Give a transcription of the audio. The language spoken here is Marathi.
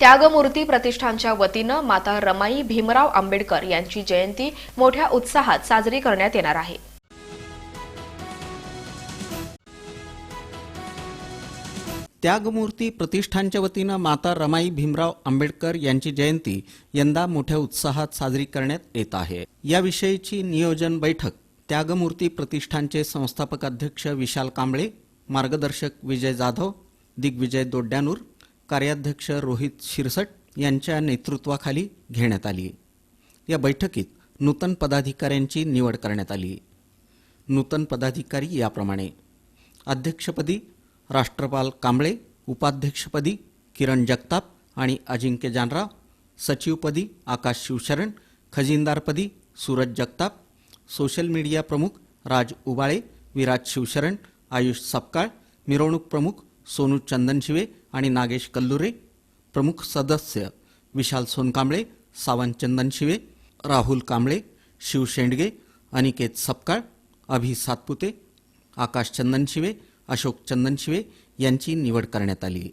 त्यागमूर्ती प्रतिष्ठानच्या वतीनं माता रमाई भीमराव आंबेडकर यांची जयंती मोठ्या उत्साहात साजरी करण्यात येणार आहे. त्यागमूर्ती प्रतिष्ठानच्या वतीनं माता रमाई भीमराव आंबेडकर यांची जयंती यंदा मोठ्या उत्साहात साजरी करण्यात येत आहे. याविषयीची नियोजन बैठक त्यागमूर्ती प्रतिष्ठानचे संस्थापक अध्यक्ष विशाल कांबळे मार्गदर्शक विजय जाधव दिग्विजय दोड्यानूर कार्याध्यक्ष रोहित शिरसट यांच्या नेतृत्वाखाली घेण्यात आली. या बैठकीत नूतन पदाधिकाऱ्यांची निवड करण्यात आली. नूतन पदाधिकारी याप्रमाणे अध्यक्षपदी राष्ट्रपाल कांबळे उपाध्यक्षपदी किरण जगताप आणि अजिंक्य जानराव सचिवपदी आकाश शिवशरण खजिनदारपदी सूरज जगताप सोशल मीडिया प्रमुख राज उबाळे विराज शिवशरण आयुष सपकाळ मिरवणूक प्रमुख सोनू चंदनशिवे आणि नागेश कल्लुरे प्रमुख सदस्य विशाल सोनकांबळे सावंत चंदनशिवे राहुल कांबळे शिव शेंडगे अनिकेत सपकाळ अभि सातपुते आकाश चंदन शिवे अशोक चंदन शिवे यांची निवड करण्यात आली.